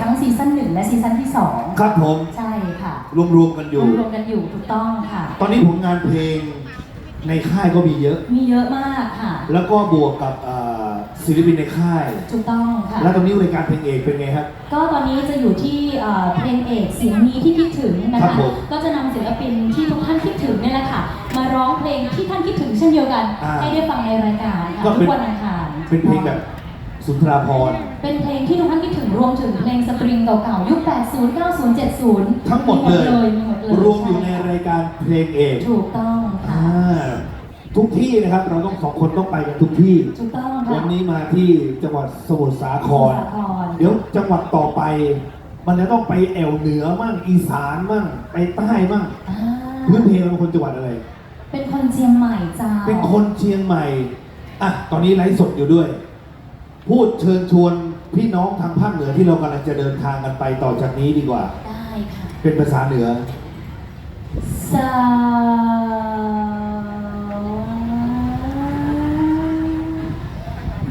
ทั้งซีซั่นหนึ่งและซีซั่นที่สองครับผมใช่ค่ะรวมๆกันอยู่ รวมๆกันอยู่ถูกต้องค่ะ ตอนนี้ผลงานเพลงในค่ายก็มีเยอะ มีเยอะมากค่ะ แล้วก็บวกกับเอ่อศิลปินในค่าย ถูกต้องค่ะ แล้วตอนนี้รายการเพลงเอกเป็นไงครับ ก็ตอนนี้จะอยู่ที่เอ่อเพลงเอกเสียงนี้ที่คิดถึงนะครัคะ บผมก็จะนำศิลปินที่ทุกท่านคิดถึงเนี่ยแหละค่ะ มาร้องเพลงที่ท่านคิดถึงเช่นเดียวกัน อ่าให้ได้ฟังในรายการค่ะก็ทุเป็น กวันอังคารเป็นเพลงแบบ สุนทราภรณ์เป็นเพลงที่ทุกท่านคิดถึงรวมถึงเพลงสตริงเก่าๆยุค 80 90 70 ทั้งหมดเลยมีหมดเลยรวมอยู่ในรายการเพลงเอกถูกต้องค่ะอ่าทุกที่นะครับเราต้องสองคนต้องไปกันทุกที่ถูกต้องค่ะวันนี้มาที่จังหวัดสมุทรสาครสาครเดี๋ยวจังหวัดต่อไป มันจะต้องไปแอวเหนือมั่งอีสานมั่งไปใต้มั่งอ่าพื้นเพเราเป็นคนจังหวัดอะไร เป็นคนเชียงใหม่จ้าเป็นคนเชียงใหม่อะตอนนี้ไลฟ์สดอยู่ด้วย พูดเชิญชวนพี่น้องทางภาคเหนือที่เรากำลังจะเดินทางกันไปต่อจากนี้ดีกว่า ได้ค่ะ เป็นภาษาเหนือส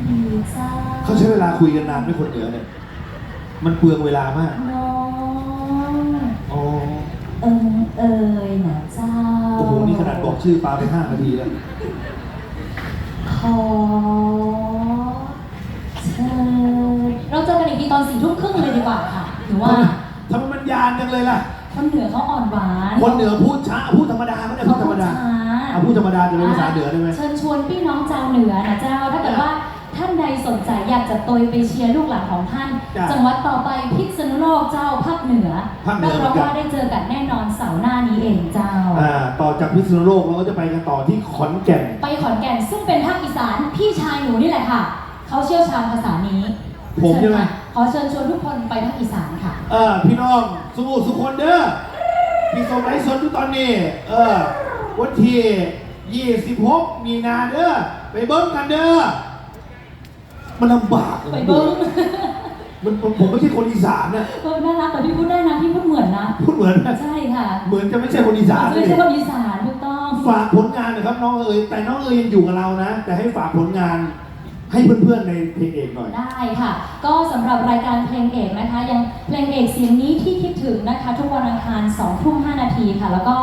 ดีจ้าเขาใช้เวลาคุยกันนานไหม่คนเหนือเนี่ย มันเปลืองเวลามากน้องอ๋อเอิงเอ่ยนะเจ้าโอ้โห นี่ขนาดบอกชื่อปลาไปห้านาทีแล้ว ขอ กันอีกทีตอนสี่ทุ่มครึ่งเลยดีกว่าค่ะหรือว่าทำไมมันยานจังเลยล่ะ คนเหนือเขาอ่อนหวานคนเหนือพูดช้าพูดธรรมดาไม่ได้พูดธรรมดาเขพูช้อะพูดธรรมดาจะเป็นภาษาเหนือได้ไหม เชิญชวนพี่น้องชาวเหนือนะเจ้า ถ้าเกิดว่าท่านใดสนใจอยากจะตยไปเชียร์ลูกหลานของท่าน จ้ะจังหวัดต่อไปพิษณุโลกเจ้าภาคเหนือภาคเหนือ รับรองเหมือนกันว่าได้เจอกันแน่นอนเสาร์หน้านี้เองเจ้า อ่าต่อจากพิษณุโลกเราก็จะไปกันต่อที่ขอนแก่น ไปขอนแก่นซึ่งเป็นภาคอีสานพี่ชายหนูนี่แหละค่ะ เขาเชี่ยวชาญภาษานี้ ผมใช่ไหมเชิญค่ะขอเชิญชวนทุกคนไปภาคอีสานค่ะ เออพี่น้องสู้สุกคนเด้อพี่สมไลฟ์สดอยู่ตอนนี้ เออวันที่26 มีนาเด้อไปเบิ้งกันเด้อมันลำบากไปเบิ้งมันมันผมไม่ใช่คนอีสานนะเออน่ารักแต่พี่พูดได้นะพี่พูดเหมือนนะ พูดเหมือนนะใช่ค่ะ เหมือนจะไม่ใช่คนอีสานเลไม่ยใช่คนอีสานถูกต้อง ฝากผลงานหนะครับน้องเอ๋ยแต่น้องเอ๋ยยังอยู่กับเรานะ แต่ให้ฝากผลงาน ให้เพื่อนๆในเพลงเอกหน่อย ได้ค่ะ ก็สำหรับรายการเพลงเอกนะคะ ยังเพลงเอกเสียงนี้ที่คิดถึงนะคะ ทุกวันอังคาร2ทุ่ม5นาทีค่ะ แล้วก็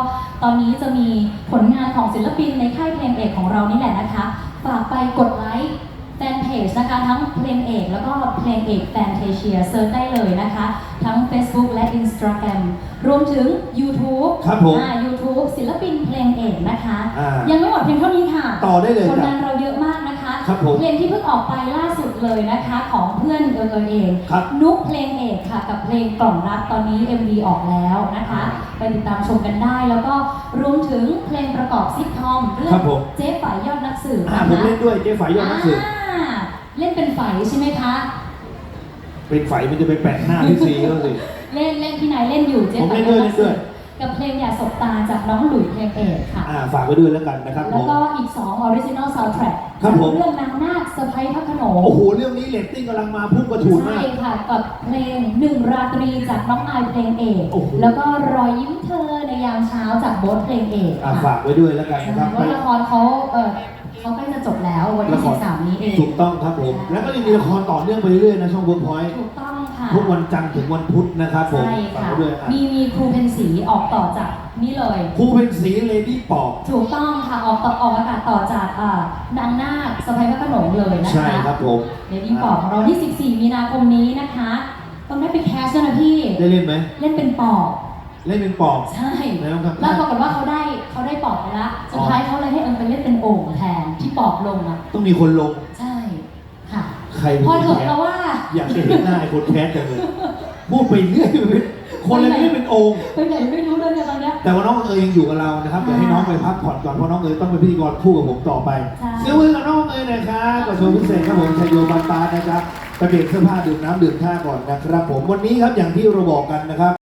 ตอนนี้จะมีผลงานของศิลปินในค่ายเพลงเอกของเรานี่แหละนะคะ ฝากไปกดไลค์แฟนเพจนะคะ ทั้งเพลงเอกแล้วก็เพลงเอกแฟนเทเชียเซิร์ชได้เลยนะคะ ทั้ง Facebook และ Instagram รวมถึง YouTube ครับผมอ่า YouTube ศิลปินเพลงเอกนะคะ อ่ายัยังไม่หมดเพียงเท่านี้ค่ะต่อได้เลยผลจ้ะ งานเราเยอะมากนะ คะครับผมเพลงที่เพิ่งออกไปล่าสุดเลยนะคะ ของเพื่อนเอิงเอิงเองครับนุกเพลงเอกค่ะ กับเพลงกล่อมรักตอนนี้ MV ออกแล้วนะคะไปติดตามชมกันได้ แล้วก็รวมถึงเพลงประกอบซิทคอมเรื่อครังบผม เจ๊ฝ่ายยอดนักสืบอ่านะคะผมเล่นด้วยเจ๊ฝ่ายยอดนักสืบอ่าเล่นเป็นฝ่ายใช่ไหมคะ เป็นไฝมันจะไปแปะหน้าพี่ซีก็สิ เล่นเล่นที่ไหนเล่นอยู่เจ๊ผมฝ่ายเล่นยด้อวยดนักสืเล่นด้วบย กับเพลงอย่าสบตาจากน้องหลุยเพลงเอกค่ะ อ่าฝากไว้ด้วยแล้วกันนะครับผแล้วม ก็อีก2 Original Soundtrack ครับผม เรื่องนางนาคเซอร์ไพรส์พระโขนงโอ้โหเรื่องนี้เรตติ้งกำลังมาพุ่งกระฉูดมากใช่ค่ะ กับเพลงหนึ่งราตรีจากน้องอายเพลงเอกโอ้โห แล้วก็รอยยิ้มเธอในยามเช้าจากโบ๊ทเพลงเอกอ่าค่ะฝากไว้ด้วยแล้วกันใช่นะครับว่าละครเขาเออเขาใกล้จะจบแล้ววันละที่คร13นี้เอง ถูกต้องครับผม แล้วก็ยังมีละครต่อเนื่องไปเรื่อยๆนะช่องเวิร์กพอยต์ถูกต้อง ค่ะทุกวันจันทร์ถึงวันพุธนะครับผมใช่ฝากค่ะไว้ด้วยอะมีมีครูเพนสีออกต่อจากนี่เลย ครูเป็นสีเลดี้ปอบ ถูกต้องค่ะออกต่อออกอากาศต่อจากอ่านางนาคสะพายพระโขนงเลยนะคะ ใช่ครับผมเดดี้ปอบของเราที่ 14 มีนาคมนี้นะคะ ต้องได้ไปแคสด้วยนะพี่ ได้เล่นไหมเล่นเป็นปอบ เล่นเป็นปอบ ใช่ไหนลองทำแล้วปรากฏว่าเขาได้เขาได้ปอบไปละสุดท้ายเขาเลยให้เอิงไปเล่นเป็นโอ่งแทนที่ปอบลงอะ ต้องมีคนลง ใช่ ค่ะ ใครเป็นพอคนเถอะแคสเราว่า อยากจะเห็นหน้าไอ้คนแคสจังเลยพูดไปเรื่อยไปคนเลยไม่ได้เป็นองค์ ไปไหนไม่รู้เลยเนี่ยตอนเนี้ย แต่ว่าน้องเอ๋ยยังอยู่กับเรานะครับเดี๋ยวให้น้องไปพักผ่อนก่อนเพราะน้องเอ๋ยต้องเป็นพิธีกรคู่กับผมต่อไปใช่ เสื้อมือกับน้องเอ๋ยนะครับกับโชว์พิเศษครับผมชัยโยบันตานะครับไปเปลี่ยนเสื้อผ้าดื่มน้ำดื่มท่าก่อนนะครับ ผมวันนี้ครับอย่างที่เราบอกกันนะครับ